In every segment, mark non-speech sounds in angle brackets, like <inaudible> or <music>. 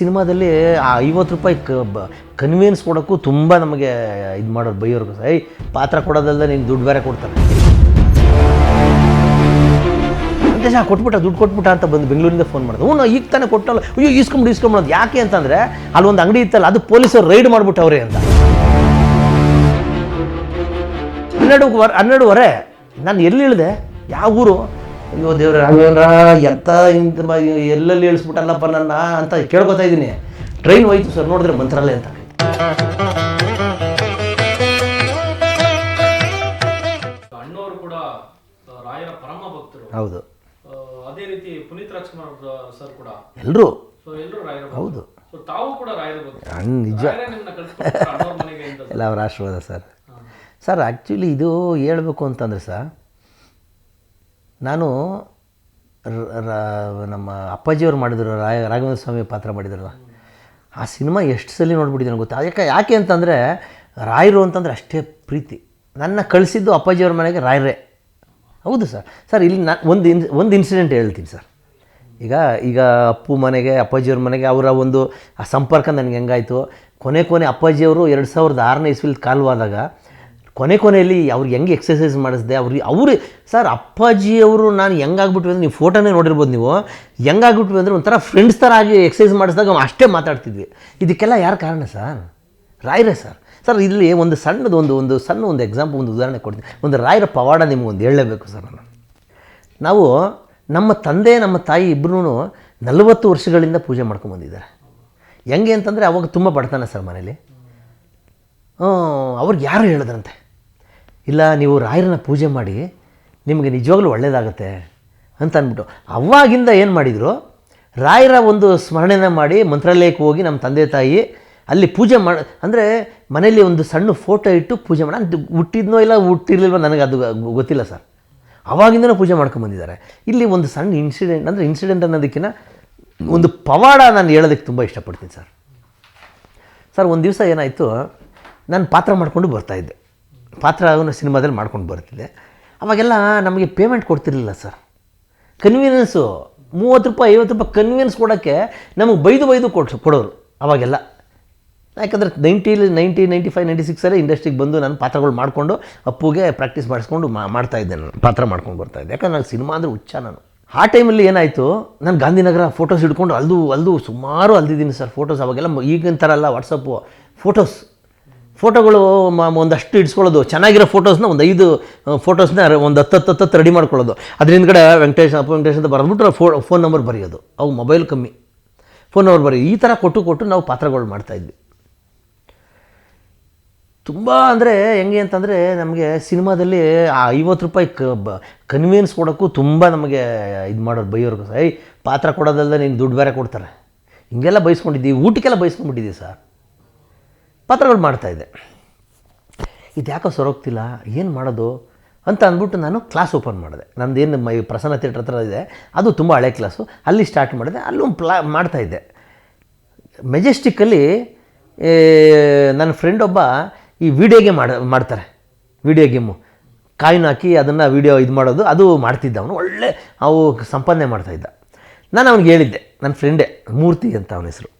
ಸಿನಿಮಾದಲ್ಲಿ ಆ ಐವತ್ತು ರೂಪಾಯಿ ಕನ್ವೀನ್ಸ್ ಕೊಡೋಕ್ಕೂ ತುಂಬ ನಮಗೆ ಇದು ಮಾಡೋರು ಬೈಯೋರ್ಗು ಸೈ ಪಾತ್ರ ಕೊಡೋದಲ್ಲದೆ ನೀನು ದುಡ್ಡು ಬೇರೆ ಕೊಡ್ತಾರೆ. ವೆಂಕಟೇಶ ಕೊಟ್ಬಿಟ್ಟ, ದುಡ್ಡು ಕೊಟ್ಬಿಟ್ಟ ಅಂತ ಬಂದು ಬೆಂಗಳೂರಿಂದ ಫೋನ್ ಮಾಡಿದೆ ಹ್ಞೂ ಈಗ ತಾನೇ ಕೊಟ್ಟಲ್ಲ ಅಯ್ಯೋ ಇಸ್ಕೊಂಬಿಡು ಇಸ್ಕೊಂಬಿಡೋದು ಯಾಕೆ ಅಂತಂದರೆ ಅಲ್ಲೊಂದು ಅಂಗಡಿ ಇತ್ತಲ್ಲ, ಅದು ಪೊಲೀಸರು ರೈಡ್ ಅವರೇ ಅಂತ. ಹನ್ನೆರಡು ವರ್ ಹನ್ನೆರಡುವರೆ, ನಾನು ಎಲ್ಲಿ ಇಳಿದೆ? ಯಾವ ಊರು? ಅಯ್ಯೋ ದೇವ್ರ ರಾಘವೇಂದ್ರ ಎಂಥ ಮ- ಎಲ್ಲೆಲ್ಲಿ ಇಳಿಸ್ಬಿಟ್ಟಲ್ಲಪ್ಪ ನನ್ನ ಅಂತ ಕೇಳ್ಕೊತಾ ಇದ್ದೀನಿ. ಟ್ರೈನ್ ಹೋಯ್ತು ಸರ್ ನೋಡಿದ್ರೆ ಮಂತ್ರಾಲಯ ಅಂತ. ಅಣ್ಣವರು ಕೂಡ ರಾಯರ ಪರಮ ಭಕ್ತರು. ಹೌದು. ಅದೇ ರೀತಿ ಪುನೀತ್ ರಾಜ್ಕುಮಾರ್ ಸರ್ ಕೂಡ. ಎಲ್ಲರೂ ಎಲ್ಲರೂ ರಾಯರ ಹೌದು. ತಾವು ಕೂಡ ರಾಯರ ಭಕ್ತರು. ನಿಜ. ಎಲ್ಲ <laughs> ಅವರ ಆಶೀರ್ವಾದ ಸರ್. ಸರ್ ಆ್ಯಕ್ಚುಲಿ ಇದು ಹೇಳ್ಬೇಕು ಅಂತಂದ್ರೆ ಸರ್ ನಾನು ನಮ್ಮ ಅಪ್ಪಾಜಿಯವ್ರು ಮಾಡಿದ್ರು, ರಾಯ ರಾಘವೇಂದ್ರ ಸ್ವಾಮಿ ಪಾತ್ರ ಮಾಡಿದ್ರಲ್ಲ, ಆ ಸಿನಿಮಾ ಎಷ್ಟು ಸಲ ನೋಡ್ಬಿಟ್ಟಿದ್ದೀನಿ ಗೊತ್ತಾ? ಯಾಕೆ ಯಾಕೆ ಅಂತಂದರೆ, ರಾಯರು ಅಂತಂದರೆ ಅಷ್ಟೇ ಪ್ರೀತಿ. ನನ್ನ ಕಳಿಸಿದ್ದು ಅಪ್ಪಾಜಿಯವ್ರ ಮನೆಗೆ ರಾಯರೇ. ಹೌದು ಸರ್. ಸರ್, ಇಲ್ಲಿ ನಾನು ಒಂದು ಇನ್, ಒಂದು ಇನ್ಸಿಡೆಂಟ್ ಹೇಳ್ತೀನಿ ಸರ್. ಈಗ ಈಗ ಅಪ್ಪು ಮನೆಗೆ, ಅಪ್ಪಾಜಿಯವ್ರ ಮನೆಗೆ ಅವರ ಒಂದು, ಆ ಸಂಪರ್ಕ ನನಗೆ ಹೆಂಗಾಯಿತು? ಕೊನೆ ಕೊನೆ ಅಪ್ಪಾಜಿಯವರು ಎರಡು ಸಾವಿರದ ಆರನೇ ಇಸ್ವಿಲಿ ಕಾಲ್ವಾದಾಗ ಕೊನೆ ಕೊನೆಯಲ್ಲಿ ಅವ್ರಿಗೆ ಹೆಂಗೆ ಎಕ್ಸಸೈಸ್ ಮಾಡಿಸಿದೆ ಅವ್ರಿಗೆ ಅವರು ಸರ್ ಅಪ್ಪಾಜಿಯವರು ನಾನು ಹೆಂಗಾಗ್ಬಿಟ್ವಿ ಅಂದರೆ ನೀವು ಫೋಟೋನೇ ನೋಡಿರ್ಬೋದು ನೀವು. ಹೆಂಗಾಗ್ಬಿಟ್ವಿ ಅಂದರೆ ಒಂಥರ ಫ್ರೆಂಡ್ಸ್ ಥರ ಆಗಿ ಎಕ್ಸಸೈಸ್ ಮಾಡಿಸಿದಾಗ ಅಷ್ಟೇ ಮಾತಾಡ್ತಿದ್ವಿ. ಇದಕ್ಕೆಲ್ಲ ಯಾರು ಕಾರಣ ಸರ್? ರಾಯರೇ ಸರ್. ಸರ್, ಇಲ್ಲಿ ಒಂದು ಸಣ್ಣದು ಒಂದು ಒಂದು ಸಣ್ಣ ಒಂದು ಎಕ್ಸಾಂಪಲ್ ಒಂದು ಉದಾಹರಣೆ ಕೊಡ್ತೀನಿ. ಒಂದು ರಾಯರ ಪವಾಡ ನಿಮ್ಗೆ ಒಂದು ಹೇಳಲೇಬೇಕು ಸರ್ ನಾನು. ನಾವು ನಮ್ಮ ತಂದೆ, ನಮ್ಮ ತಾಯಿ ಇಬ್ಬರೂ ನಲವತ್ತು ವರ್ಷಗಳಿಂದ ಪೂಜೆ ಮಾಡ್ಕೊಂಬಂದಿದ್ದಾರೆ ಹೆಂಗೆ ಅಂತಂದರೆ ಅವಾಗ ತುಂಬ ಬಡತನ ಸರ್ ಮನೇಲಿ. ಅವ್ರಿಗೆ ಯಾರು ಹೇಳಿದ್ರಂತೆ? ಇಲ್ಲ, ನೀವು ರಾಯರನ್ನ ಪೂಜೆ ಮಾಡಿ ನಿಮಗೆ ನಿಜವಾಗ್ಲೂ ಒಳ್ಳೆಯದಾಗತ್ತೆ ಅಂತ ಅಂದ್ಬಿಟ್ಟು. ಅವಾಗಿಂದ ಏನು ಮಾಡಿದರು? ರಾಯರ ಒಂದು ಸ್ಮರಣೆನ ಮಾಡಿ ಮಂತ್ರಾಲಯಕ್ಕೆ ಹೋಗಿ ನಮ್ಮ ತಂದೆ ತಾಯಿ ಅಲ್ಲಿ ಪೂಜೆ ಮಾಡಿ, ಅಂದರೆ ಮನೆಯಲ್ಲಿ ಒಂದು ಸಣ್ಣ ಫೋಟೋ ಇಟ್ಟು ಪೂಜೆ ಮಾಡಿ, ಅದು ಹುಟ್ಟಿದ್ನೋ ಇಲ್ಲ ಹುಟ್ಟಿರ್ಲಿಲ್ವೋ ನನಗೆ ಅದು ಗೊತ್ತಿಲ್ಲ ಸರ್. ಅವಾಗಿಂದನೂ ಪೂಜೆ ಮಾಡ್ಕೊಂಬಂದಿದ್ದಾರೆ ಇಲ್ಲಿ ಒಂದು ಸಣ್ಣ ಇನ್ಸಿಡೆಂಟ್ ಅಂದರೆ ಇನ್ಸಿಡೆಂಟ್ ಅನ್ನೋದಕ್ಕಿಂತ ಒಂದು ಪವಾಡ ನಾನು ಹೇಳೋದಕ್ಕೆ ತುಂಬ ಇಷ್ಟಪಡ್ತೀನಿ ಸರ್. ಸರ್, ಒಂದು ದಿವಸ ಏನಾಯಿತು, ನಾನು ಪಾತ್ರ ಮಾಡಿಕೊಂಡು ಬರ್ತಾಯಿದ್ದೆ ಪಾತ್ರ ಅವನ ಸಿನಿಮಾದಲ್ಲಿ ಮಾಡ್ಕೊಂಡು ಬರ್ತಿದ್ದೆ ಅವಾಗೆಲ್ಲ ನಮಗೆ ಪೇಮೆಂಟ್ ಕೊಡ್ತಿರಲಿಲ್ಲ ಸರ್. ಕನ್ವೀನಿಯನ್ಸು ಮೂವತ್ತು ರೂಪಾಯಿ, ಐವತ್ತು ರೂಪಾಯಿ ಕನ್ವೀನಿಯನ್ಸ್ ಕೊಡೋಕ್ಕೆ ನಮಗೆ ಬೈದು ಬೈದು ಕೊಟ್ಟು ಕೊಡೋರು ಅವಾಗೆಲ್ಲ. ಯಾಕಂದರೆ ನೈಂಟೀಲಿ ನೈಂಟಿ ನೈಂಟಿ ಫೈವ್ ನೈಂಟಿ ಸಿಕ್ಸಲ್ಲೇ ಇಂಡಸ್ಟ್ರಿಗೆ ಬಂದು ನಾನು ಪಾತ್ರಗಳು ಮಾಡಿಕೊಂಡು ಅಪ್ಪುಗೆ ಪ್ರಾಕ್ಟೀಸ್ ಮಾಡಿಸ್ಕೊಂಡು ಮಾಡ್ತಾಯಿದ್ದೆ ನಾನು, ಪಾತ್ರ ಮಾಡ್ಕೊಂಡು ಬರ್ತಾಯಿದ್ದೆ ಯಾಕಂದ್ರೆ ನಾನು ಸಿನಿಮಾ ಅಂದರೆ ಹುಚ್ಚ ನಾನು. ಆ ಟೈಮಲ್ಲಿ ಏನಾಯಿತು, ನಾನು ಗಾಂಧಿನಗರ ಫೋಟೋಸ್ ಹಿಡ್ಕೊಂಡು ಅಲ್ದು ಅಲ್ದು ಸುಮಾರು ಅಲ್ದಿದ್ದೀನಿ ಸರ್ ಫೋಟೋಸ್ ಅವಾಗೆಲ್ಲ ಈಗಿನ ಥರ ಅಲ್ಲ ವಾಟ್ಸಪ್ಪು ಫೋಟೋಸ್ ಫೋಟೋಗಳು ಒಂದಷ್ಟು ಇಡ್ಸ್ಕೊಳ್ಳೋದು. ಚೆನ್ನಾಗಿರೋ ಫೋಟೋಸ್ನ ಒಂದು ಐದು ಫೋಟೋಸ್ನ ಒಂದು ಹತ್ತು ಹತ್ತು ರೆಡಿ ಮಾಡ್ಕೊಳ್ಳೋದು. ಅದರಿಂದ ಕಡೆ ವೆಂಕಟೇಶ್, ಅಪ್ಪ ವೆಂಕಟೇಶ್ ಅಂತ ಬರೆದ್ಬಿಟ್ರೆ ಫೋ ಫೋನ್ ನಂಬರ್ ಬರೆಯೋದು. ಅವು ಮೊಬೈಲ್ ಕಮ್ಮಿ. ಫೋನ್ ನಂಬರ್ ಬರೆಯೋದು ಈ ಥರ ಕೊಟ್ಟು ಕೊಟ್ಟು ನಾವು ಪಾತ್ರಗಳು ಮಾಡ್ತಾಯಿದ್ವಿ ತುಂಬ ಅಂದರೆ ಹೆಂಗೆ ಅಂತಂದರೆ ನಮಗೆ ಸಿನಿಮಾದಲ್ಲಿ ಆ ಐವತ್ತು ರೂಪಾಯಿ ಕ ಬ ಕನ್ವೀನ್ಸ್ ಕೊಡೋಕ್ಕೂ ತುಂಬ ನಮಗೆ ಇದು ಮಾಡೋರು ಬೈಯೋರ್ಗು. ಐ ಪಾತ್ರ ಕೊಡೋದಲ್ಲದೆ ನೀನು ದುಡ್ಡು ಬೇರೆ ಕೊಡ್ತಾರೆ. ಹಿಂಗೆಲ್ಲ ಬೈಸ್ಕೊಂಡಿದ್ದೀವಿ ಊಟಕ್ಕೆಲ್ಲ ಬೈಸ್ಕೊಂಡ್ಬಿಟ್ಟಿದ್ದೀವಿ ಸರ್. ಪಾತ್ರಗಳು ಮಾಡ್ತಾಯಿದ್ದೆ ಇದು ಯಾಕೋ ಸರೋಗ್ತಿಲ್ಲ? ಏನು ಮಾಡೋದು? ಅಂತ ಅಂದ್ಬಿಟ್ಟು ನಾನು ಕ್ಲಾಸ್ ಓಪನ್ ಮಾಡಿದೆ. ನಂದೇನು ಮೈ ಪ್ರಸನ್ನ ಥಿಯೇಟ್ರ್ ಹತ್ರ ಇದೆ, ಅದು ತುಂಬ ಹಳೆ ಕ್ಲಾಸು ಅಲ್ಲಿ ಸ್ಟಾರ್ಟ್ ಮಾಡಿದೆ, ಅಲ್ಲೂ ಪ್ಲಾ ಮಾಡ್ತಾಯಿದ್ದೆ ಮೆಜೆಸ್ಟಿಕ್ಕಲ್ಲಿ ನನ್ನ ಫ್ರೆಂಡ್ ಒಬ್ಬ ಈ ವಿಡಿಯೋ ಗೇಮ್ ಮಾಡ ಮಾಡ್ತಾರೆ. ವಿಡಿಯೋ ಗೇಮು ಕಾಯಿನ್ ಹಾಕಿ ಅದನ್ನು ವಿಡಿಯೋ ಇದು ಮಾಡೋದು, ಅದು ಮಾಡ್ತಿದ್ದ ಅವನು. ಒಳ್ಳೆ ಅವು ಸಂಪಾದನೆ ಮಾಡ್ತಾಯಿದ್ದ ನಾನು ಅವ್ನಿಗೆ ಹೇಳಿದ್ದೆ, ನನ್ನ ಫ್ರೆಂಡೇ ಮೂರ್ತಿ ಅಂತ ಅವನ ಹೆಸರು.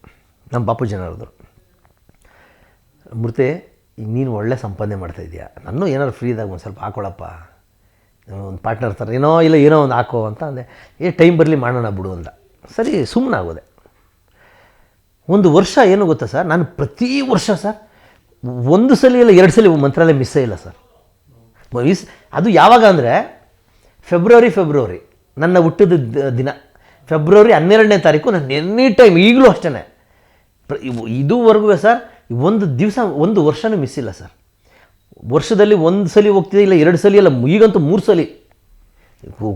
ನಮ್ಮ ಬಾಪು ಜನರದು ಮೂರ್ತಿ ಈಗ ನೀನು ಒಳ್ಳೆ ಸಂಪಾದನೆ ಮಾಡ್ತಾ ಇದೀಯ? ನಾನು ಏನಾದ್ರು ಫ್ರೀ ಇದ್ದಾಗ ಒಂದು ಸ್ವಲ್ಪ ಹಾಕೊಳಪ್ಪ. ಒಂದು ಪಾರ್ಟ್ನರ್ ಥರ ಏನೋ ಇಲ್ಲ, ಏನೋ ಒಂದು ಹಾಕೋ ಅಂತ ಅಂದೆ. ಏ ಟೈಮ್ ಬರಲಿ ಮಾಡೋಣ ಬಿಡು ಅಂದ. ಸರಿ ಸುಮ್ಮನೆ ಆಗೋದೆ ಒಂದು ವರ್ಷ ಏನು ಗೊತ್ತಾ ಸರ್? ನಾನು ಪ್ರತಿ ವರ್ಷ ಸರ್, ಒಂದು ಸಲ ಇಲ್ಲ, ಎರಡು ಸಲ ಮಂತ್ರಾಲಯ ಮಿಸ್ಸೇ ಇಲ್ಲ ಸರ್. ಮಿಸ್ ಅದು ಯಾವಾಗ ಅಂದರೆ ಫೆಬ್ರವರಿ ಫೆಬ್ರವರಿ ನನ್ನ ಹುಟ್ಟಿದ ದಿನ. ಫೆಬ್ರವರಿ ಹನ್ನೆರಡನೇ ತಾರೀಕು ನಾನು ಎನಿ ಟೈಮ್, ಈಗಲೂ ಅಷ್ಟೇ ಇದುವರೆಗೂ ಸರ್ ಒಂದು ದಿವಸ, ಒಂದು ವರ್ಷನೂ ಮಿಸ್ ಇಲ್ಲ ಸರ್ ವರ್ಷದಲ್ಲಿ ಒಂದು ಸಲ ಹೋಗ್ತಿದೆ, ಇಲ್ಲ ಎರಡು ಸಲ ಇಲ್ಲ ಈಗಂತೂ ಮೂರು ಸಲ.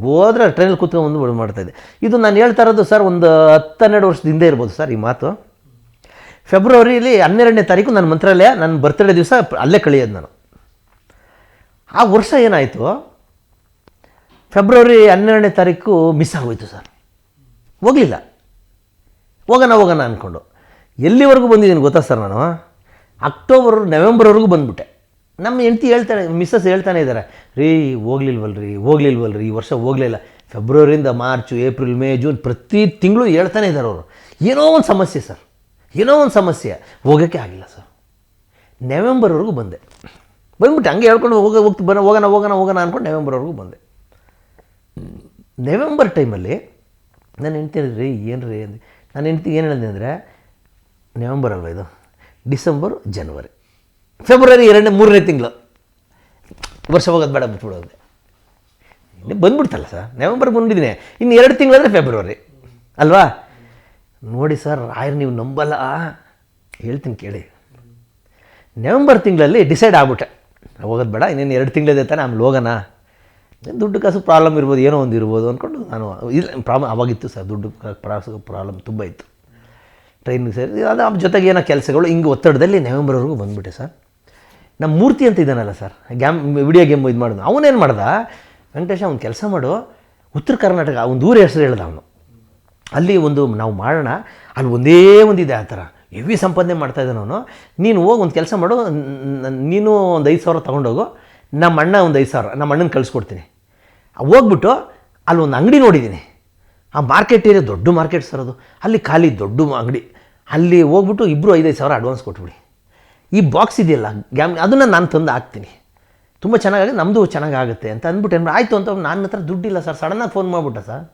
ಹೋದ್ರೆ ಟ್ರೈನಲ್ಲಿ ಕೂತ್ಕೊಂಡು ಬಂದು ಮಾಡ್ತಾಯಿದ್ದೆ ಇದು ನಾನು ಹೇಳ್ತಾ ಇರೋದು ಸರ್ ಒಂದು ಹತ್ತು ಹನ್ನೆರಡು ವರ್ಷದ ಹಿಂದೆ ಇರ್ಬೋದು ಸರ್ ಈ ಮಾತು. ಫೆಬ್ರವರಿಲಿ ಹನ್ನೆರಡನೇ ತಾರೀಕು ನನ್ನ ಮಂತ್ರಾಲಯ, ನನ್ನ ಬರ್ತ್ಡೇ ದಿವಸ ಅಲ್ಲೇ ಕಳೆಯೋದು ನಾನು. ಆ ವರ್ಷ ಏನಾಯಿತು? ಫೆಬ್ರವರಿ ಹನ್ನೆರಡನೇ ತಾರೀಕು ಮಿಸ್ ಆಗೋಯ್ತು ಸರ್ ಹೋಗಲಿಲ್ಲ. ಹೋಗೋಣ ಹೋಗೋಣ ಅಂದ್ಕೊಂಡು ಎಲ್ಲಿವರೆಗೂ ಬಂದಿದ್ದೀನಿ ಗೊತ್ತಾ ಸರ್ ನಾನು? ಅಕ್ಟೋಬರ್, ನವೆಂಬರ್ವರೆಗೂ ಬಂದುಬಿಟ್ಟೆ. ನಮ್ಮ ಹೆಂಡ್ತಿ ಹೇಳ್ತಾರೆ ಮಿಸ್ಸಸ್ ಹೇಳ್ತಾನೆ ಇದ್ದಾರೆ, ರೀ, ಹೋಗ್ಲಿಲ್ವಲ್ರಿ ಹೋಗ್ಲಿಲ್ವಲ್ರಿ, ಈ ವರ್ಷ ಹೋಗಲಿಲ್ಲ ಫೆಬ್ರವರಿಯಿಂದ ಮಾರ್ಚು, ಏಪ್ರಿಲ್, ಮೇ, ಜೂನ್ ಪ್ರತಿ ತಿಂಗಳು ಹೇಳ್ತಾನೆ ಇದ್ದಾರೆ ಅವರು. ಏನೋ ಒಂದು ಸಮಸ್ಯೆ ಸರ್. ಏನೋ ಒಂದು ಸಮಸ್ಯೆ. ಹೋಗೋಕ್ಕೆ ಆಗಿಲ್ಲ ಸರ್. ನವೆಂಬರ್ವರೆಗೂ ಬಂದೆ. ಬಂದ್ಬಿಟ್ಟು ಹಂಗೆ ಹೇಳ್ಕೊಂಡು ಹೋಗ, ಹೋಗ್ತು ಬರೋ ಹೋಗೋಣ ಹೋಗೋಣ ಹೋಗೋಣ ಅಂದ್ಕೊಂಡು ನವೆಂಬರ್ವರೆಗೂ ಬಂದೆ. ನವೆಂಬರ್ ಟೈಮಲ್ಲಿ ನಾನು ಹೆಂಡ್ತಿ ರೀ ಏನು ರೀ ನಾನು ಹೆಂಡ್ತಿ ಏನು ಹೇಳಿದೆ ಅಂದರೆ ನವೆಂಬರ್ ಅಲ್ವ ಇದು? ಡಿಸೆಂಬರ್, ಜನವರಿ. ಫೆಬ್ರವರಿ ಎರಡನೇ, ಮೂರನೇ ತಿಂಗಳು. ವರ್ಷ ಹೋಗೋದು ಬೇಡ ಬಿಟ್ಬಿಡೋದೆ. ಇನ್ನೇ ಬಂದ್ಬಿಡ್ತಲ್ಲ ಸರ್, ನವೆಂಬರ್ ಬಂದಿದ್ದೀನಿ ಇನ್ನು ಎರಡು ತಿಂಗಳಂದರೆ ಫೆಬ್ರವರಿ. ಅಲ್ವಾ? ನೋಡಿ ಸರ್, ರಾಯರ್ ನೀವು ನಂಬಲ್ಲ. ಹೇಳ್ತೀನಿ ಕೇಳಿ. ನವೆಂಬರ್ ತಿಂಗಳಲ್ಲಿ ಡಿಸೈಡ್ ಆಗ್ಬಿಟ್ಟೆ. ಹೋಗೋದು ಬೇಡ, ಇನ್ನೇನು ಎರಡು ತಿಂಗಳಿದೆ ತಾನೆ, ಆಮೇಲೆ ಹೋಗೋಣ. ದುಡ್ಡು ಕಾಸು ಪ್ರಾಬ್ಲಮ್ ಇರ್ಬೋದು, ಏನೋ ಒಂದು ಇರ್ಬೋದು ಅಂದ್ಕೊಂಡು ನಾನು, ಇಲ್ಲ, ಪ್ರಾಬ್ಲಮ್ ಅವಾಗಿತ್ತು ಸರ್, ದುಡ್ಡು ಪ್ರಾಸು ಪ್ರಾಬ್ಲಮ್ ತುಂಬ ಇತ್ತು. ಟ್ರೈನಿಗೆ ಸೇರಿ ಅದು ನಮ್ಮ ಜೊತೆಗೆ ಏನೋ ಕೆಲಸಗಳು. ಹಿಂಗೆ ಒತ್ತಡದಲ್ಲಿ ನವೆಂಬರ್ವರೆಗೂ ಬಂದುಬಿಟ್ಟೆ ಸರ್. ನಮ್ಮ ಮೂರ್ತಿ ಅಂತ ಇದ್ದಾನಲ್ಲ ಸರ್. ಗ್ಯಾಮ್ ವಿಡಿಯೋ ಗೇಮ್ ಇದು ಮಾಡೋದು. ಅವನೇನು ಮಾಡ್ದ? ವೆಂಕಟೇಶ ಅವ್ನು ಕೆಲಸ ಮಾಡು. ಉತ್ತರ ಕರ್ನಾಟಕ ಒಂದು ಊರ ಹೆಸರು ಹೇಳ್ದ ಅವನು. ಅಲ್ಲಿ ಒಂದು ನಾವು ಮಾಡೋಣ. ಅಲ್ಲಿ ಒಂದೇ ಒಂದಿದೆ ಆ ಥರ. ಹೆವಿ ಸಂಪಾದನೆ ಮಾಡ್ತಾ ಇದ್ದಾನೆ ಅವನು. ನೀನು ಹೋಗಿ ಒಂದು ಕೆಲಸ ಮಾಡು. ನೀನು ಒಂದು ಐದು ಸಾವಿರ ತೊಗೊಂಡೋಗು. ನಮ್ಮ ಅಣ್ಣ ಒಂದು ಐದು ಸಾವಿರ. ನಮ್ಮ ಅಣ್ಣನ ಕಳಿಸ್ಕೊಡ್ತೀನಿ ಹೋಗ್ಬಿಟ್ಟು ಅಲ್ಲಿ ಒಂದು ಅಂಗಡಿ ನೋಡಿದ್ದೀನಿ. ಆ ಮಾರ್ಕೆಟ್ ಏರಿಯಾ ದೊಡ್ಡ ಮಾರ್ಕೆಟ್ ಸರ್ ಅದು. ಅಲ್ಲಿ ಖಾಲಿ ದೊಡ್ಡ ಅಂಗಡಿ. ಅಲ್ಲಿ ಹೋಗ್ಬಿಟ್ಟು ಇಬ್ಬರು ಐದೈದು ಸಾವಿರ ಅಡ್ವಾನ್ಸ್ ಕೊಟ್ಬಿಡಿ. ಈ ಬಾಕ್ಸ್ ಇದೆಯಲ್ಲ ಗ್ಯಾಮ್ ಅದನ್ನು ನಾನು ತಂದು ಹಾಕ್ತೀನಿ. ತುಂಬ ಚೆನ್ನಾಗಿ ನಮ್ಮದು ಚೆನ್ನಾಗಾಗುತ್ತೆ ಅಂತ ಅಂದ್ಬಿಟ್ಟು ಏನು ಆಯಿತು ಅಂತ ನನ್ನ ಹತ್ರ ದುಡ್ಡಿಲ್ಲ ಸರ್ ಸಡನ್ನಾಗಿ ಫೋನ್ ಮಾಡಿಬಿಟ್ಟ ಸರ್.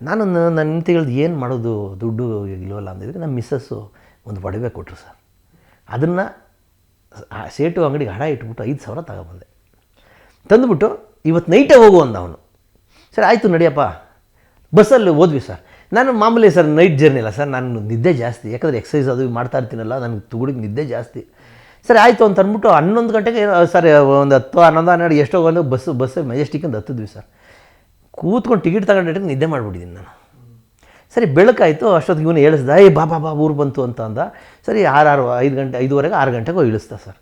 ನಾನು ನನ್ನ ಹೇಳ್ದು ಏನು ಮಾಡೋದು ದುಡ್ಡು ಇಲ್ವಲ್ಲ ಅಂದಿದ್ರೆ ನಮ್ಮ ಮಿಸ್ಸಸ್ಸು ಒಂದು ಒಡವೆ ಕೊಟ್ಟರು ಸರ್. ಅದನ್ನು ಸೇಟು ಅಂಗಡಿಗೆ ಹಣ ಇಟ್ಬಿಟ್ಟು ಐದು ಸಾವಿರ ತಗೊಬಂದೆ. ತಂದುಬಿಟ್ಟು ಇವತ್ತು ನೈಟೇ ಹೋಗು ಅಂದ ಅವನು. ಸರ್, ಆಯಿತು ನಡಿಯಪ್ಪ. ಬಸ್ಸಲ್ಲಿ ಹೋದ್ವಿ ಸರ್. ನಾನು ಮಾಮೂಲಿ ಸರ್ ನೈಟ್ ಜರ್ನಿ ಅಲ್ಲ ಸರ್, ನಾನು ನಿದ್ದೆ ಜಾಸ್ತಿ. ಯಾಕಂದರೆ ಎಕ್ಸಸೈಸ್ ಅದು ಮಾಡ್ತಾ ಇರ್ತೀನಲ್ಲ, ನನಗೆ ತುಗುಡಿಗೆ ನಿದ್ದೆ ಜಾಸ್ತಿ. ಸರಿ, ಆಯಿತು ಅಂತ ಅಂದ್ಬಿಟ್ಟು ಹನ್ನೊಂದು ಗಂಟೆಗೆ ಸರ್, ಒಂದು ಹತ್ತು, ಹನ್ನೊಂದು, ಹನ್ನೆರಡು ಎಷ್ಟೋ ಒಂದು ಬಸ್ಸು ಬಸ್ ಅಂತ ಹತ್ತಿದ್ವಿ ಸರ್. ಕೂತ್ಕೊಂಡು ಟಿಕೆಟ್ ತಗೊಂಡಿಟ್ಟು ನಿದ್ದೆ ಮಾಡಿಬಿಟ್ಟಿದ್ದೀನಿ ನಾನು. ಸರಿ, ಬೆಳಕಾಯಿತು, ಅಷ್ಟೊತ್ತಿಗೆ ಇವನು ಹೇಳಿಸ್ದ ಏ, ಬಾ ಬಾ ಊರು ಬಂತು ಅಂತ ಅಂದ. ಸರಿ, ಆರು ಆರು, ಐದು ಗಂಟೆ, ಐದುವರೆಗೆ ಆರು ಗಂಟೆಗೆ ಇಳಿಸ್ದ ಸರ್.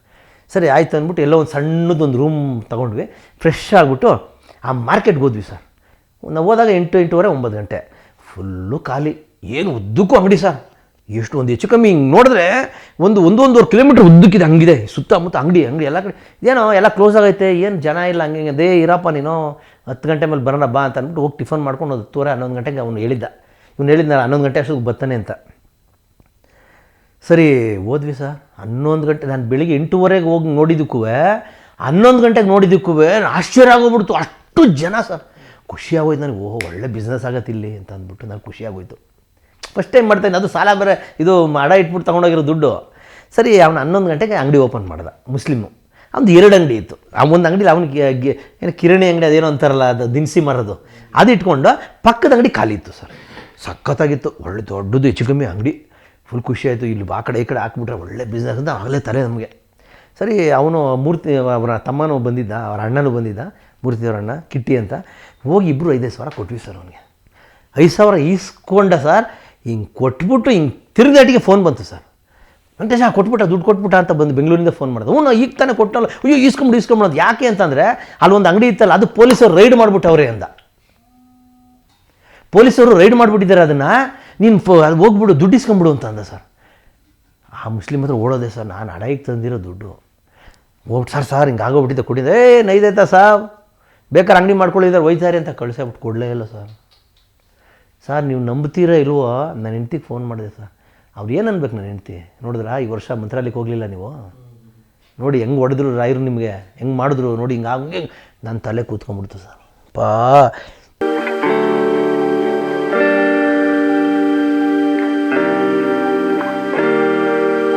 ಸರಿ, ಆಯಿತು ಅಂದ್ಬಿಟ್ಟು ಎಲ್ಲೋ ಒಂದು ಸಣ್ಣದೊಂದು ರೂಮ್ ತೊಗೊಂಡ್ವಿ. ಫ್ರೆಶ್ ಆಗಿಬಿಟ್ಟು ಆ ಮಾರ್ಕೆಟ್ಗೆ ಹೋದ್ವಿ ಸರ್. ನಾವು ಹೋದಾಗ ಎಂಟು, ಎಂಟೂವರೆ, ಒಂಬತ್ತು ಗಂಟೆ. ಫುಲ್ಲು ಖಾಲಿ. ಏನು ಉದ್ದಕ್ಕೂ ಅಂಗಡಿ ಸರ್. ಎಷ್ಟು ಒಂದು ಹೆಚ್ಚು ಕಮ್ಮಿ. ಹಿಂಗೆ ನೋಡಿದ್ರೆ ಒಂದು ಒಂದು ಒಂದೂವರೆ ಕಿಲೋಮೀಟ್ರ್ ಉದ್ದಕ್ಕಿದೆ ಹಂಗಿದೆ. ಸುತ್ತಮುತ್ತ ಅಂಗಡಿ ಅಂಗಡಿ, ಎಲ್ಲ ಕಡೆ. ಏನೋ, ಎಲ್ಲ ಕ್ಲೋಸ್ ಆಗೈತೆ. ಏನು ಜನ ಇಲ್ಲ, ಹಂಗೆ, ಹಿಂಗೆ. ಅದೇ ಇರಪ್ಪ ನೀನು. ಹತ್ತು ಗಂಟೆ ಮೇಲೆ ಬರೋಣ, ಬಾ ಅಂತ ಅಂದ್ಬಿಟ್ಟು ಹೋಗಿ ಟಿಫನ್ ಮಾಡ್ಕೊಂಡು ಒಂದು ಹತ್ತುವರೆ, ಹನ್ನೊಂದು ಗಂಟೆಗೆ ಅವನು ಹೇಳಿದ್ದ. ಇವ್ನು ಹೇಳಿದ್ನ ಹನ್ನೊಂದು ಗಂಟೆ ಅಷ್ಟೊತ್ತಿಗೆ ಬರ್ತಾನೆ ಅಂತ. ಸರಿ, ಹೋದ್ವಿ ಸರ್. ಹನ್ನೊಂದು ಗಂಟೆ, ನಾನು ಬೆಳಿಗ್ಗೆ ಎಂಟೂವರೆಗೆ ಹೋಗಿ ನೋಡಿದ್ದಕ್ಕೂ ಹನ್ನೊಂದು ಗಂಟೆಗೆ ನೋಡಿದ್ದಕ್ಕೂ ಆಶ್ಚರ್ಯ ಆಗೋಗ್ಬಿಡ್ತು. ಅಷ್ಟು ಜನ ಸರ್. ಖುಷಿ ಆಗೋಯ್ತು ನನಗೆ, ಓಹೋ, ಒಳ್ಳೆ ಬಿಸ್ನೆಸ್ ಆಗತ್ತೆ ಇಲ್ಲಿ ಅಂತ ಅಂದ್ಬಿಟ್ಟು ನಾನು ಖುಷಿಯಾಗೋಯ್ತು. ಫಸ್ಟ್ ಟೈಮ್ ಮಾಡ್ತೇನೆ ಅದು ಸಾಲ ಬೇರೆ, ಇದು ಅಡ ಇಟ್ಬಿಟ್ಟು ತೊಗೊಂಡೋಗಿರೋ ದುಡ್ಡು. ಸರಿ, ಅವನು ಹನ್ನೊಂದು ಗಂಟೆಗೆ ಅಂಗಡಿ ಓಪನ್ ಮಾಡ್ದ, ಮುಸ್ಲಿಮು. ಅವ್ನು ಎರಡು ಅಂಗಡಿ ಇತ್ತು. ಆ ಒಂದು ಅಂಗಡಿಲಿ ಅವನಿಗೆ ಏನು ಕಿರಣಿ ಅಂಗಡಿ ಅದೇನೋ ಅಂತಾರಲ್ಲ, ಅದು ದಿನಸಿ ಮರದು ಅದು ಇಟ್ಕೊಂಡು ಪಕ್ಕದ ಅಂಗಡಿ ಖಾಲಿ ಇತ್ತು ಸರ್. ಸಖತ್ತಾಗಿತ್ತು, ಒಳ್ಳೆ ದೊಡ್ಡದು, ಹೆಚ್ಚು ಕಮ್ಮಿ ಅಂಗಡಿ. ಫುಲ್ ಖುಷಿ ಆಯಿತು. ಇಲ್ಲಿ ಆ ಕಡೆ ಈ ಕಡೆ ಹಾಕ್ಬಿಟ್ರೆ ಒಳ್ಳೆ ಬಿಸ್ನೆಸ್ ಅಂತ ಆಗಲೇ ತಲೆ ನಮಗೆ. ಸರಿ, ಅವನು ಮೂರ್ತಿ ಅವರ ತಮ್ಮನೂ ಬಂದಿದ್ದ, ಅವರ ಅಣ್ಣನೂ ಬಂದಿದ್ದ, ಮೂರ್ತಿ ಅವ್ರ ಅಣ್ಣ, ಕಿಟ್ಟಿ ಅಂತ. ಹೋಗಿ ಇಬ್ಬರು ಐದೈದು ಸಾವಿರ ಕೊಟ್ವಿ ಸರ್ ಅವನಿಗೆ. ಐದು ಸಾವಿರ ಈಸ್ಕೊಂಡ ಸರ್, ಹಿಂಗೆ ಕೊಟ್ಬಿಟ್ಟು ಹಿಂಗೆ ತಿರುಗಾಟಿಗೆ ಫೋನ್ ಬಂತು ಸರ್. ವೆಂಕಟೇಶ ಕೊಟ್ಬಿಟ್ಟ ದುಡ್ಡು ಕೊಟ್ಬಿಟ್ಟ ಅಂತ ಬಂದು ಬೆಂಗಳೂರಿಂದ ಫೋನ್ ಮಾಡಿದೆ. ಹ್ಞೂ ಈಗ ತಾನೇ ಕೊಟ್ಟಲ್ಲ ಅಯ್ಯೋ, ಈಸ್ಕೊಂಬಿಡು ಈಸ್ಕೊಂಬಿಡೋದು ಯಾಕೆ ಅಂತಂದರೆ ಒಂದು ಅಂಗಡಿ ಇತ್ತಲ್ಲ, ಅದು ಪೊಲೀಸರು ರೈಡ್ ಮಾಡಿಬಿಟ್ಟವ್ರೆ ಅಂದ. ಪೊಲೀಸರು ರೈಡ್ ಮಾಡಿಬಿಟ್ಟಿದ್ದಾರೆ ಅದನ್ನು, ನೀನು ಫೋ, ಅದು ಹೋಗ್ಬಿಡು, ದುಡ್ಡು ಇಸ್ಕೊಂಬಿಡು ಅಂತ ಅಂದ ಸರ್. ಆ ಮುಸ್ಲಿಮ್ ಹತ್ರ ಓಡೋದೆ ಸರ್, ನಾನು ಅಡಾಯಿಗೆ ತಂದಿರೋ ದುಡ್ಡು. ಹೋಗ್ಬಿಟ್ಟು ಸರ್ ಸರ್, ಹಿಂಗೆ ಆಗೋಗ್ಬಿಟ್ಟಿದ್ದೆ ಕೊಟ್ಟಿದ್ದೆ. ಏ ನೈದೈತಾ ಸಾಬ್? ಬೇಕಾದ್ರೆ ಅಂಗಡಿ ಮಾಡ್ಕೊಳ್ಳಿದ್ದಾರೆ ಒಯ್ತಾರೆ ಅಂತ ಕಳಿಸ್ಬಿಟ್ಟು ಕೊಡಲೇ ಇಲ್ಲ ಸರ್. ಸರ್, ನೀವು ನಂಬ್ತೀರಾ ಇಲ್ವೋ? ನನ್ನ ಹೆಂಡ್ತಿಗೆ ಫೋನ್ ಮಾಡಿದೆ ಸರ್. ಅವ್ರು ಏನು ಅನ್ಬೇಕು ನನ್ನ ಹೆಂಡ್ತಿ? ನೋಡಿದ್ರಾ? ಈ ವರ್ಷ ಮಂತ್ರಾಲಯಕ್ಕೆ ಹೋಗಲಿಲ್ಲ ನೀವು? ನೋಡಿ ಹೆಂಗೆ ಹೊಡೆದ್ರು ರಾಯರು ನಿಮಗೆ, ಹೆಂಗೆ ಮಾಡಿದ್ರು, ನೋಡಿ ಹಿಂಗೆ ಹಂಗೆ ನನ್ನ ತಲೆ ಕೂತ್ಕೊಂಡ್ಬಿಡ್ತು ಸರ್. ಪಾ